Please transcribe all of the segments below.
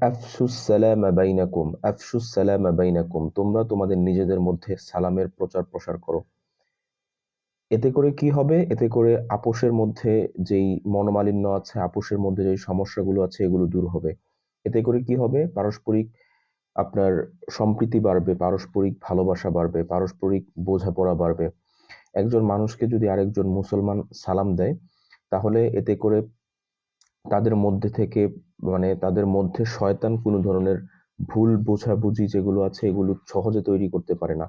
আফসুস সালামা বাইনাকুম আফসুস সালামা বাইনাকুম, তোমরা তোমাদের নিজেদের মধ্যে সালামের প্রচার প্রসার করো। এতে করে কি হবে? এতে করে আপোষের মধ্যে যেই মনোমালিন্য আছে, আপোষের মধ্যে যেই সমস্যাগুলো আছে, এগুলো দূর হবে। এতে করে কি হবে? পারস্পরিক আপনার সম্প্রীতি বাড়বে, পারস্পরিক ভালোবাসা বাড়বে, পারস্পরিক বোঝাপড়া বাড়বে। একজন মানুষকে যদি আরেকজন মুসলমান সালাম দেয়, তাহলে এতে করে তাদের মধ্যে থেকে মানে তাদের মধ্যে শয়তান কোনো ধরনের ভুল বোঝাবুঝি যেগুলো আছে, এগুলো সহজে তৈরি করতে পারে না।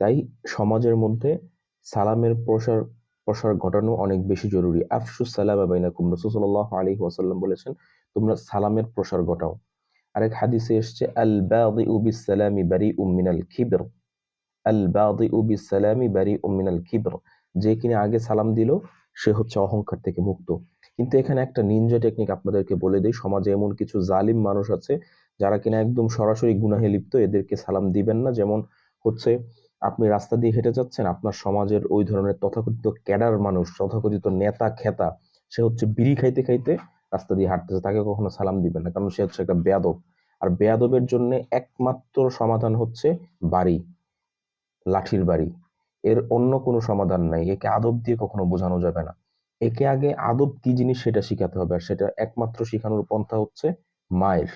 তাই সমাজের মধ্যে সালামের প্রসার প্রসার ঘটানো অনেক বেশি জরুরি। আফসুস সালাম বাইনাকুম। রসুল্লাহ আলী ওয়াসাল্লাম বলেছেন, তোমরা সালামের প্রসার ঘটাও। আরেক হাদিসে এসছে, আল বাদি উবিস সালামি বারি উম্মিনাল খিবর আল বাদি উবিস সালামি বারি উম্মিনাল খিবর যে কিনা আগে সালাম দিল, সে হচ্ছে অহংকার থেকে মুক্ত। কিন্তু এখানে একটা নিনজা টেকনিক আপনাদেরকে বলে দিই, সমাজে এমন কিছু জালিম মানুষ আছে, যারা কিনা একদম সরাসরি গুনাহে লিপ্ত, এদেরকে সালাম দিবেন না। যেমন হচ্ছে, আপনি রাস্তা দিয়ে হেঁটে যাচ্ছেন, আপনার সমাজের ওই ধরনের তথাকথিত ক্যাডার মানুষ, তথাকথিত নেতা, খেতা, সে হচ্ছে বিড়ি খাইতে খাইতে রাস্তা দিয়ে হাঁটতেছে, তাকে কখনো সালাম দিবেন না, কারণ সে হচ্ছে একটা বেয়াদব। আর বেয়াদবের জন্য একমাত্র সমাধান হচ্ছে বাড়ি, লাঠির বাড়ি। এর অন্য কোনো সমাধান নাই, একে আদব দিয়ে কখনো বোঝানো যাবে না। একে আগে আদব কি জিনিস সেটা শিখাতে হবে। আর সেটা একমাত্র শিখানোর পন্থা হচ্ছে মায়ের।